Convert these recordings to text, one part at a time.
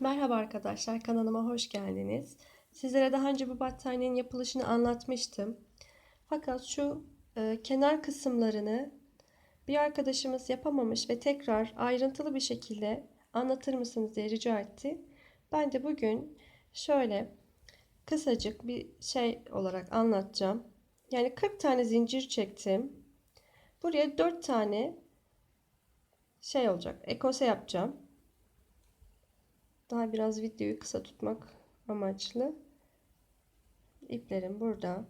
Merhaba arkadaşlar, kanalıma hoş geldiniz. Sizlere daha önce bu battaniyenin yapılışını anlatmıştım. Fakat şu e, kenar kısımlarını bir arkadaşımız yapamamış ve tekrar ayrıntılı bir şekilde anlatır mısınız diye rica etti. Ben de bugün şöyle kısacık bir şey olarak anlatacağım. Yani 40 tane zincir çektim. Buraya 4 tane şey olacak. Ekose yapacağım. Daha biraz videoyu kısa tutmak amaçlı. İplerim burada.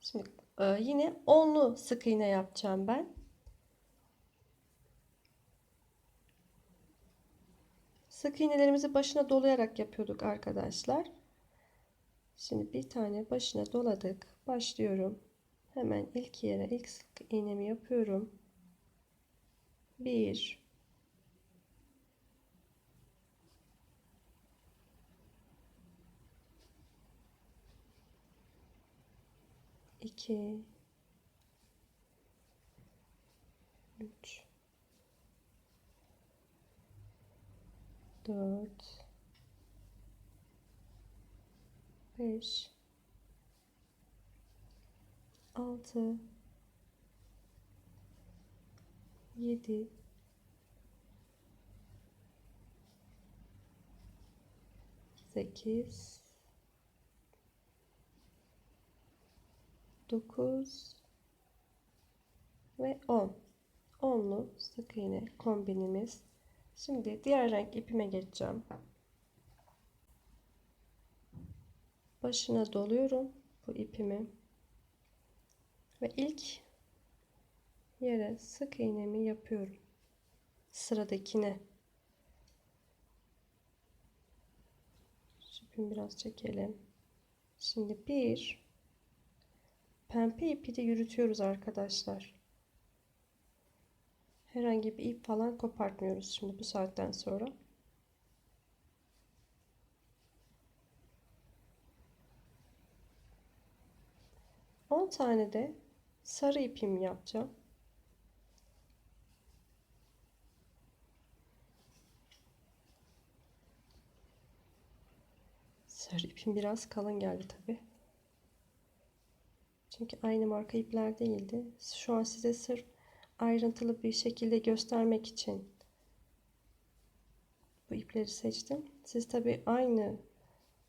Şimdi e, yine onlu sık iğne yapacağım ben. Sık iğnelerimizi başına dolayarak yapıyorduk arkadaşlar. Şimdi bir tane başına doladık. Başlıyorum. Hemen ilk yere ilk sık iğnemi yapıyorum. 1 2 3 4 5 6 7 8 9 ve 10 onlu sık iğne kombinimiz. Şimdi diğer renk ipime geçeceğim. Başına doluyorum bu ipimi. Ve ilk yere sık iğnemi yapıyorum. Sıradakine. İpimi biraz çekelim. Şimdi bir pembe ipi de yürütüyoruz arkadaşlar. Herhangi bir ip falan kopartmıyoruz şimdi bu saatten sonra. On tane de sarı ipim yapacağım. Sarı ipim biraz kalın geldi tabi. Çünkü aynı marka ipler değildi. Şu an size sırf ayrıntılı bir şekilde göstermek için bu ipleri seçtim. Siz tabi aynı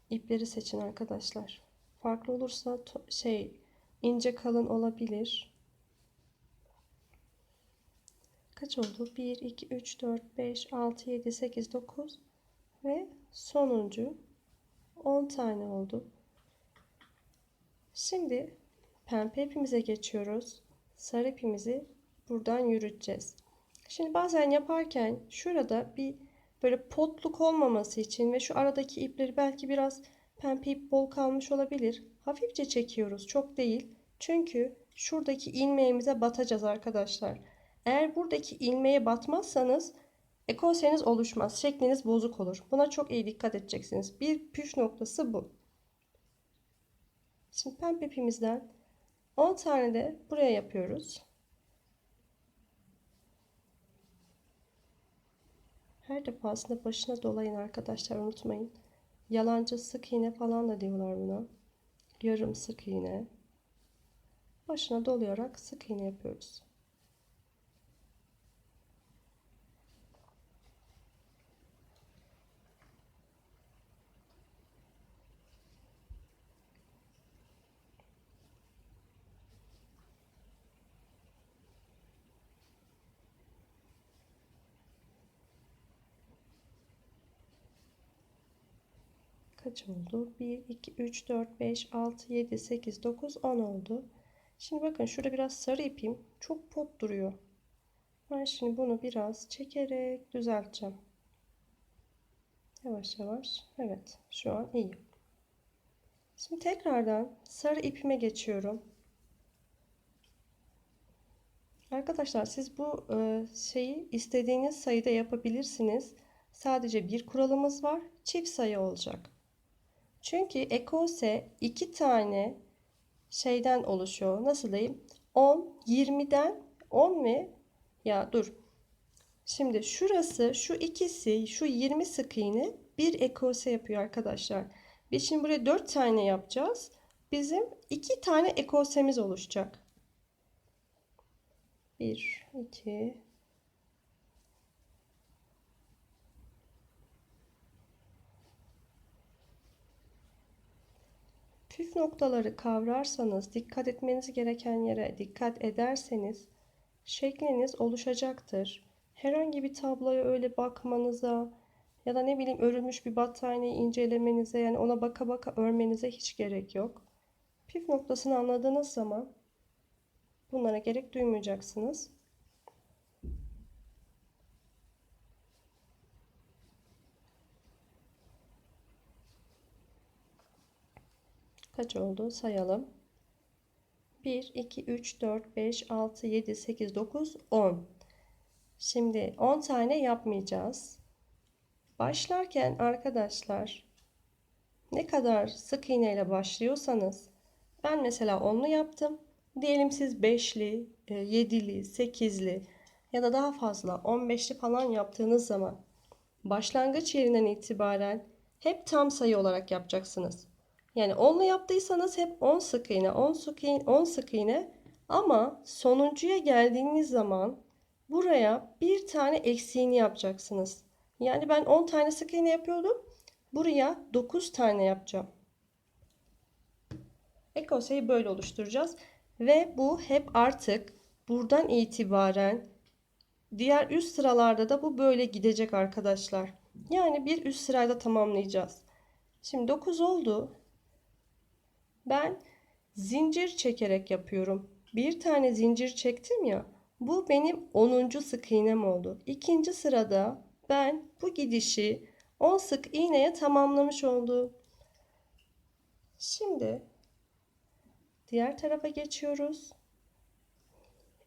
ipleri seçin arkadaşlar. Farklı olursa şey ince kalın olabilir. Kaç oldu? 1, 2, 3, 4, 5, 6, 7, 8, 9 ve sonuncu 10 tane oldu. Şimdi pembe ipimize geçiyoruz. Sarı ipimizi buradan yürüteceğiz. Şimdi bazen yaparken şurada bir böyle potluk olmaması için ve şu aradaki ipleri belki biraz pembe ip bol kalmış olabilir. Hafifçe çekiyoruz. Çok değil. Çünkü şuradaki ilmeğimize batacağız arkadaşlar. Eğer buradaki ilmeğe batmazsanız ekoseniz oluşmaz. Şekliniz bozuk olur. Buna çok iyi dikkat edeceksiniz. Bir püf noktası bu. Şimdi pembe ipimizden 10 tane de buraya yapıyoruz. Her defasında başına dolayın arkadaşlar unutmayın. Yalancı sık iğne falan da diyorlar buna. Yarım sık iğne. Başına dolayarak sık iğne yapıyoruz. Kaç oldu? 1, 2, 3, 4, 5, 6, 7, 8, 9, 10 oldu. Şimdi bakın şurada biraz sarı ipim çok pot duruyor. Ben şimdi bunu biraz çekerek düzelteceğim. Yavaş yavaş. Evet şu an iyi. Şimdi tekrardan sarı ipime geçiyorum. Arkadaşlar siz bu e, şeyi istediğiniz sayıda yapabilirsiniz. Sadece bir kuralımız var. Çift sayı olacak. Çünkü ekose iki tane şeyden oluşuyor. Nasıl diyeyim? 10, 20'den 10 ve ya dur. Şimdi şurası, şu ikisi, şu 20 sık iğne bir ekose yapıyor arkadaşlar. Biz şimdi buraya 4 tane yapacağız. Bizim 2 tane ekosemiz oluşacak. 1, 2, Püf noktaları kavrarsanız, dikkat etmeniz gereken yere dikkat ederseniz şekliniz oluşacaktır. Herhangi bir tabloya öyle bakmanıza ya da ne bileyim örülmüş bir battaniye incelemenize yani ona baka baka örmenize hiç gerek yok. Püf noktasını anladığınız zaman bunlara gerek duymayacaksınız. Kaç oldu? Sayalım. 1, 2, 3, 4, 5, 6, 7, 8, 9, 10. Şimdi 10 tane yapmayacağız. Başlarken arkadaşlar ne kadar sık iğne ile başlıyorsanız ben mesela 10'lu yaptım. Diyelim siz 5'li, 7'li, 8'li ya da daha fazla 15'li falan yaptığınız zaman başlangıç yerinden itibaren hep tam sayı olarak yapacaksınız. Yani 10'lu yaptıysanız hep 10 sık iğne, 10 sık iğne, 10 sık iğne ama sonuncuya geldiğiniz zaman buraya bir tane eksiğini yapacaksınız. Yani ben 10 tane sık iğne yapıyordum. Buraya 9 tane yapacağım. Ekoseyi böyle oluşturacağız. Ve bu hep artık buradan itibaren diğer üst sıralarda da bu böyle gidecek arkadaşlar. Yani bir üst sırayla tamamlayacağız. Şimdi 9 oldu. Ben zincir çekerek yapıyorum. Bir tane zincir çektim ya. Bu benim 10. sık iğnem oldu. İkinci sırada ben bu gidişi 10 sık iğneye tamamlamış oldum. Şimdi diğer tarafa geçiyoruz.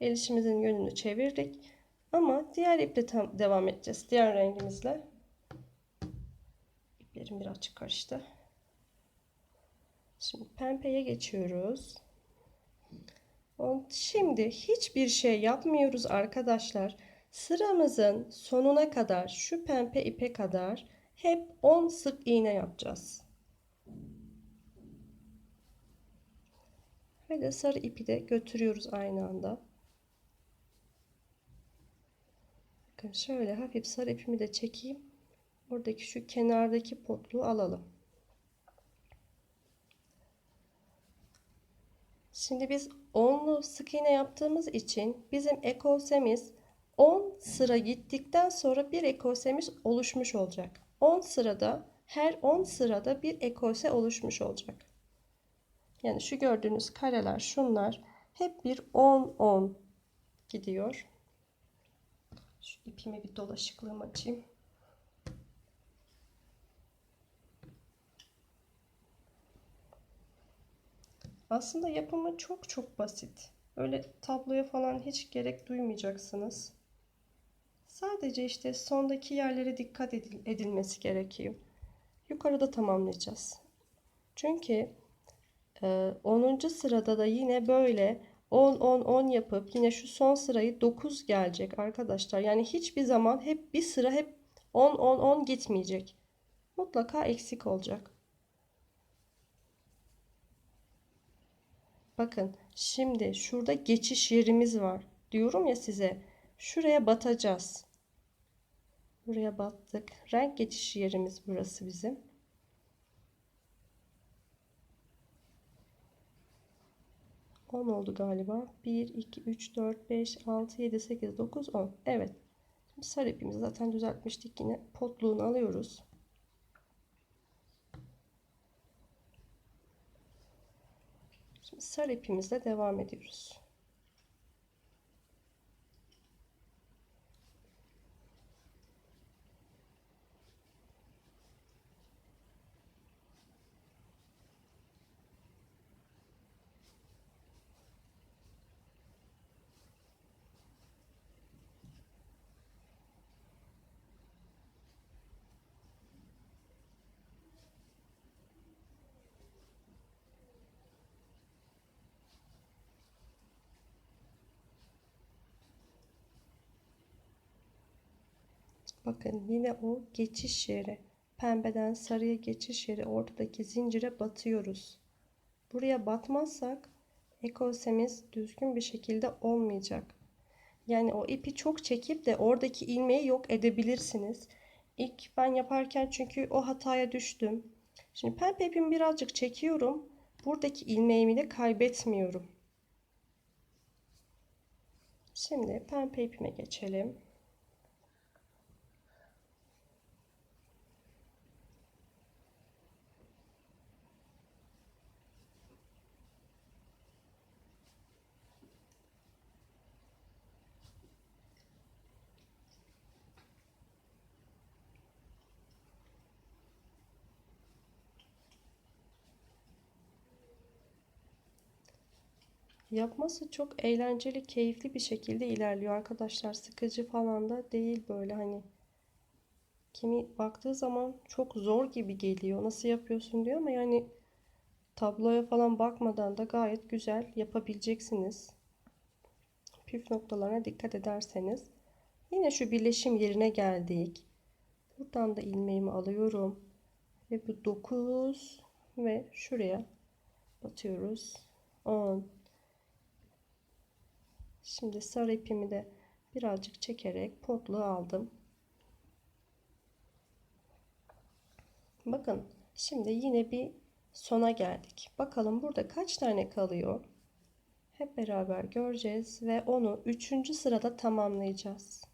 El işimizin yönünü çevirdik. Ama diğer iple devam edeceğiz. Diğer rengimizle. İplerim biraz açık karıştı. Şimdi pembeye geçiyoruz. Şimdi hiçbir şey yapmıyoruz arkadaşlar. Sıramızın sonuna kadar şu pembe ipe kadar hep 10 sık iğne yapacağız. Ve de sarı ipi de götürüyoruz aynı anda. Bakın şöyle hafif sarı ipimi de çekeyim. Oradaki şu kenardaki potluğu alalım. Şimdi biz onlu sık iğne yaptığımız için bizim ekosemiz 10 sıra gittikten sonra bir ekosemiz oluşmuş olacak. 10 sırada her 10 sırada bir ekose oluşmuş olacak. Yani şu gördüğünüz kareler şunlar hep bir 10 10 gidiyor. Şu ipimi bir dolaşıklığım açayım. Aslında yapımı çok çok basit. Öyle tabloya falan hiç gerek duymayacaksınız. Sadece işte sondaki yerlere dikkat edilmesi gerekiyor. Yukarıda tamamlayacağız. Çünkü 10. E, sırada da yine böyle 10 10 10 yapıp yine şu son sırayı 9 gelecek arkadaşlar. Yani hiçbir zaman hep bir sıra hep 10 10 10 gitmeyecek. Mutlaka eksik olacak. Bakın şimdi şurada geçiş yerimiz var. Diyorum ya size. Şuraya batacağız. Buraya battık. Renk geçiş yerimiz burası bizim. On oldu galiba. 1, 2, 3, 4, 5, 6, 7, 8, 9, 10. Evet. Şimdi sarı ipimizi zaten düzeltmiştik yine. Potluğunu alıyoruz. Şimdi sarı ipimizle devam ediyoruz. Bakın yine o geçiş yeri. Pembeden sarıya geçiş yeri ortadaki zincire batıyoruz. Buraya batmazsak ekosemiz düzgün bir şekilde olmayacak. Yani o ipi çok çekip de oradaki ilmeği yok edebilirsiniz. İlk ben yaparken çünkü o hataya düştüm. Şimdi pembe ipimi birazcık çekiyorum. Buradaki ilmeğimi de kaybetmiyorum. Şimdi pembe ipime geçelim. Yapması çok eğlenceli, keyifli bir şekilde ilerliyor arkadaşlar. Sıkıcı falan da değil böyle hani. Kimi baktığı zaman çok zor gibi geliyor. Nasıl yapıyorsun diyor ama yani tabloya falan bakmadan da gayet güzel yapabileceksiniz. Püf noktalarına dikkat ederseniz. Yine şu birleşim yerine geldik. Buradan da ilmeğimi alıyorum. Ve bu 9 ve şuraya batıyoruz. 10 Şimdi sarı ipimi de birazcık çekerek potluğu aldım. Bakın şimdi yine bir sona geldik. Bakalım burada kaç tane kalıyor? Hep beraber göreceğiz ve onu üçüncü sırada tamamlayacağız.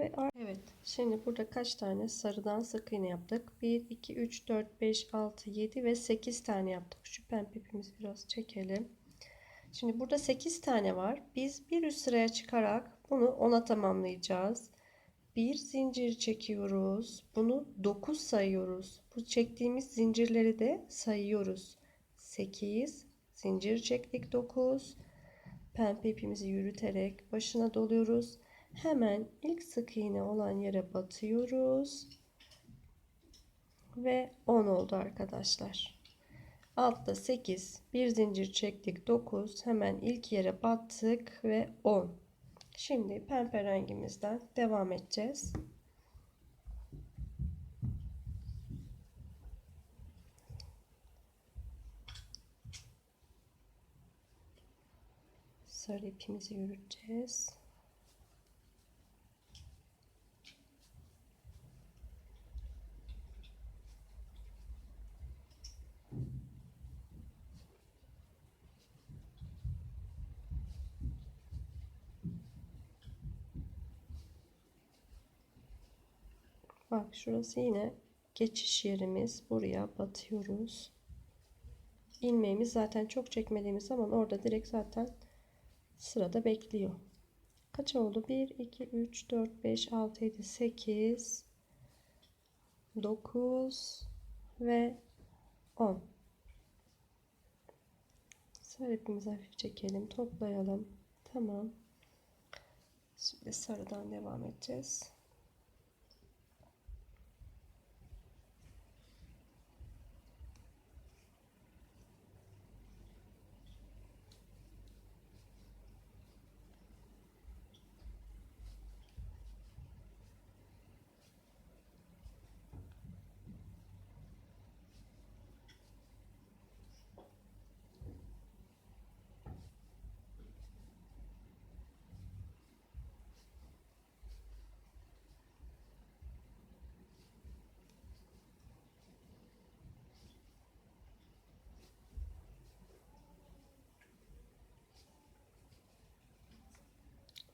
Ve evet şimdi burada kaç tane sarıdan sık iğne yaptık? 1, 2, 3, 4, 5, 6, 7 ve 8 tane yaptık. Şu pembe ipimizi biraz çekelim. Şimdi burada 8 tane var. Biz bir üst sıraya çıkarak bunu 10'a tamamlayacağız. Bir zincir çekiyoruz. Bunu 9 sayıyoruz. Bu çektiğimiz zincirleri de sayıyoruz. 8 zincir çektik 9. Pembe ipimizi yürüterek başına doluyoruz. Hemen ilk sık iğne olan yere batıyoruz. Ve 10 oldu arkadaşlar. Altta 8, bir zincir çektik 9. Hemen ilk yere battık ve 10. Şimdi pembe rengimizden devam edeceğiz. Sarı ipimizi yürüteceğiz. Bak şurası yine geçiş yerimiz. Buraya batıyoruz. İlmeğimiz zaten çok çekmediğimiz zaman orada direkt zaten sırada bekliyor. Kaç oldu? 1, 2, 3, 4, 5, 6, 7, 8, 9 ve 10. Sarı ipimizi hafif çekelim. Toplayalım. Tamam. Şimdi sarıdan devam edeceğiz.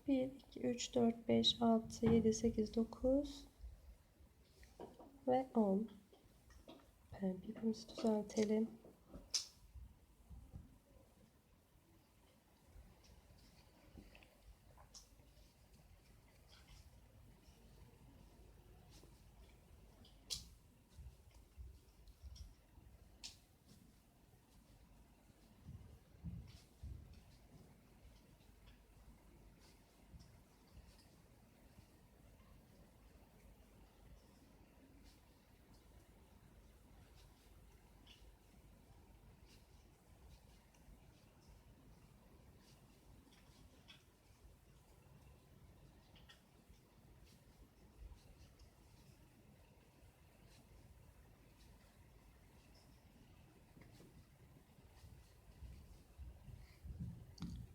1, 2, 3, 4, 5, 6, 7, 8, 9 ve 10. Pembe ipimizi düzeltelim.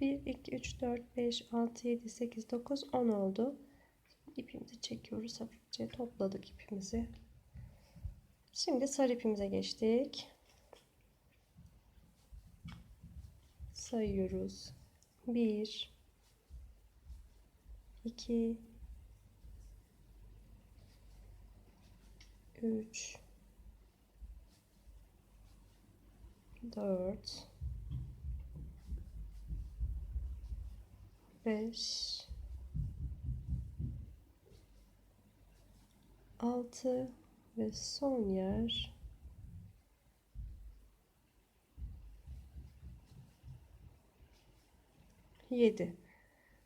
1, 2, 3, 4, 5, 6, 7, 8, 9, 10 oldu. İpimizi çekiyoruz. Hafifçe topladık ipimizi. Şimdi sarı ipimize geçtik. Sayıyoruz. 1 2 3 4 5 6 ve son yer 7.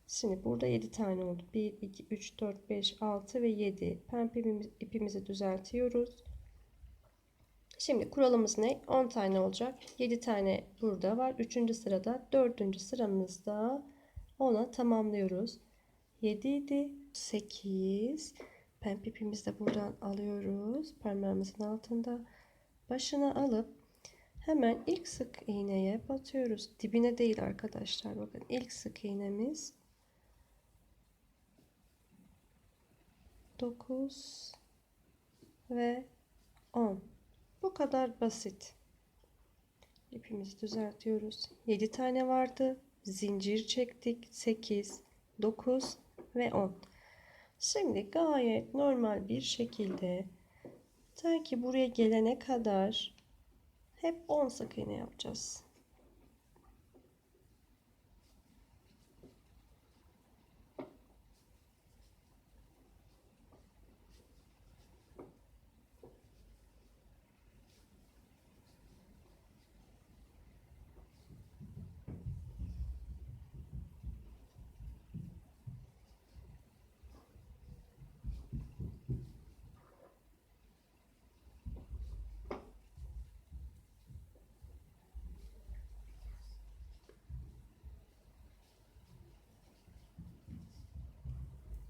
Şimdi burada 7 tane oldu. 1, 2, 3, 4, 5, 6 ve 7. Pembe ipimizi düzeltiyoruz. Şimdi kuralımız ne? 10 tane olacak. 7 tane burada var. 3. sırada. 4. sıramızda 10'a tamamlıyoruz. 7 idi. 8. Pembe ipimizi de buradan alıyoruz. Parmağımızın altında. Başına alıp hemen ilk sık iğneye batıyoruz. Dibine değil arkadaşlar. Bakın ilk sık iğnemiz 9 ve 10. Bu kadar basit. İpimizi düzeltiyoruz. 7 tane vardı. Zincir çektik. 8, 9 ve 10. Şimdi gayet normal bir şekilde ta ki buraya gelene kadar hep 10 sık iğne yapacağız.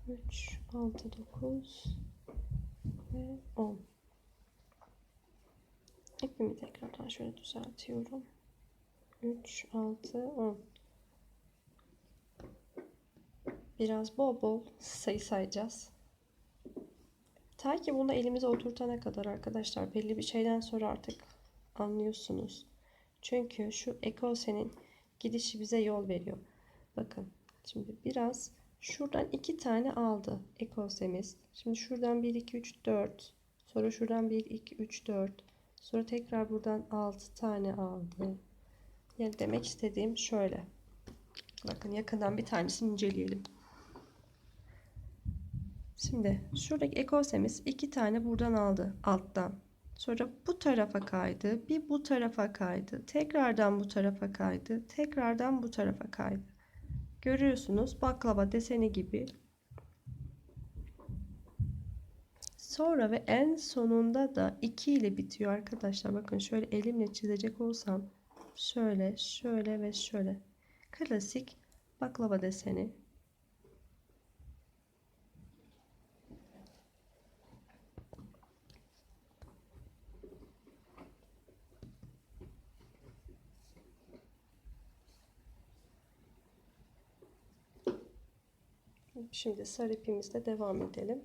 Üç, altı, dokuz ve on. İpimi tekrardan şöyle düzeltiyorum. 3, 6, 10. Biraz bol bol sayı sayacağız. Ta ki bunu elimize oturtana kadar arkadaşlar belli bir şeyden sonra artık anlıyorsunuz. Çünkü şu ekosenin gidişi bize yol veriyor. Bakın şimdi biraz şuradan iki tane aldı ekosemiz. Şimdi şuradan 1, 2, 3, 4. Sonra şuradan 1, 2, 3, 4. Sonra tekrar buradan 6 tane aldı. Yani demek istediğim şöyle. Bakın yakından bir tanesini inceleyelim. Şimdi şuradaki ekosemiz iki tane buradan aldı alttan. Sonra bu tarafa kaydı. Bir bu tarafa kaydı. Tekrardan bu tarafa kaydı. Tekrardan bu tarafa kaydı. Görüyorsunuz baklava deseni gibi. Sonra ve en sonunda da 2 ile bitiyor arkadaşlar. Bakın şöyle elimle çizecek olsam şöyle, şöyle ve şöyle. Klasik baklava deseni. Şimdi sarı ipimizle devam edelim.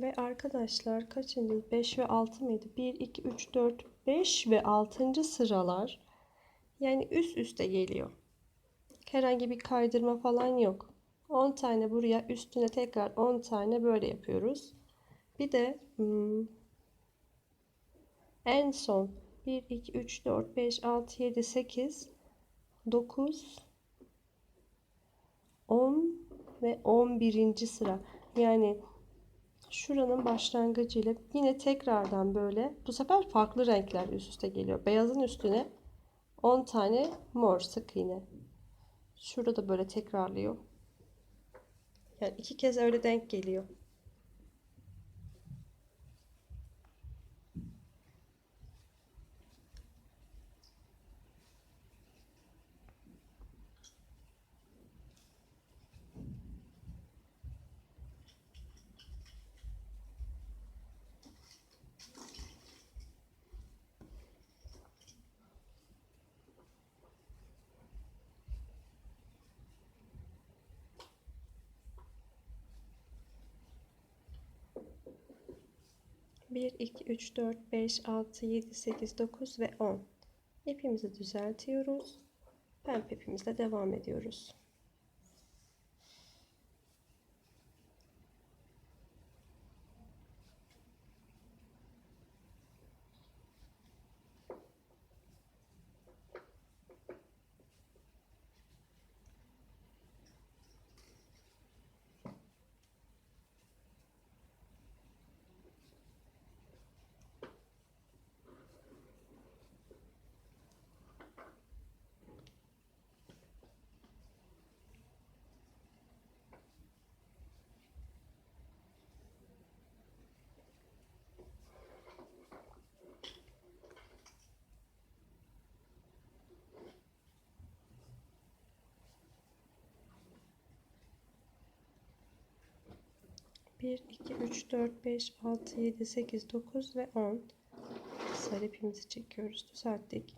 Ve arkadaşlar kaçıncı? 5 ve 6 mıydı? 1, 2, 3, 4, 5 ve 6. sıralar yani üst üste geliyor. Herhangi bir kaydırma falan yok. 10 tane buraya üstüne tekrar 10 tane böyle yapıyoruz. Bir de hmm, en son 1, 2, 3, 4, 5, 6, 7, 8, 9, 10 ve 11. sıra. Yani şuranın başlangıcıyla yine tekrardan böyle bu sefer farklı renkler üst üste geliyor. Beyazın üstüne 10 tane mor sık iğne. Şurada da böyle tekrarlıyor. Yani iki kez öyle denk geliyor. 1, 2, 3, 4, 5, 6, 7, 8, 9 ve 10. İpimizi düzeltiyoruz. Pembe ipimizle devam ediyoruz. Bir, iki, üç, dört, beş, altı, yedi, sekiz, dokuz ve on. Sarı ipimizi çekiyoruz. Düzelttik.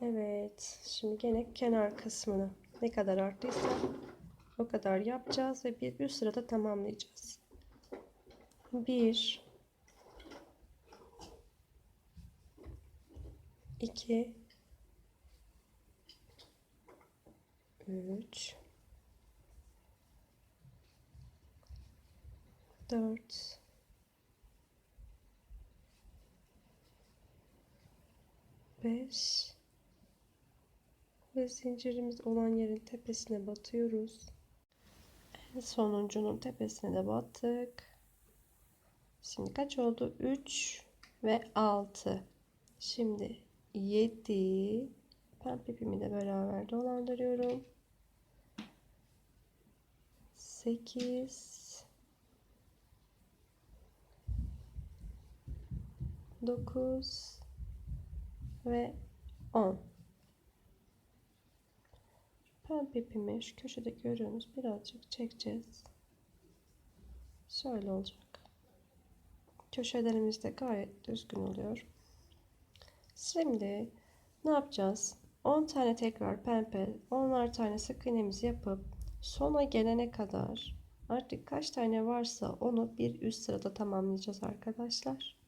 Evet. Şimdi gene kenar kısmını ne kadar arttıysa o kadar yapacağız ve bir üst sırada tamamlayacağız. Bir, iki, üç, dört, beş ve zincirimiz olan yerin tepesine batıyoruz. En sonuncunun tepesine de battık. Şimdi kaç oldu? 3 ve 6. Şimdi 7 pembe ipimi de beraber dolandırıyorum. 8 9 ve 10 Pembe ipimi şu köşede görüyorsunuz birazcık çekeceğiz. Şöyle olacak. Köşelerimiz de gayet düzgün oluyor. Şimdi ne yapacağız? 10 tane tekrar pembe, 10'ar tane sık iğnemizi yapıp sona gelene kadar artık kaç tane varsa onu bir üst sırada tamamlayacağız arkadaşlar.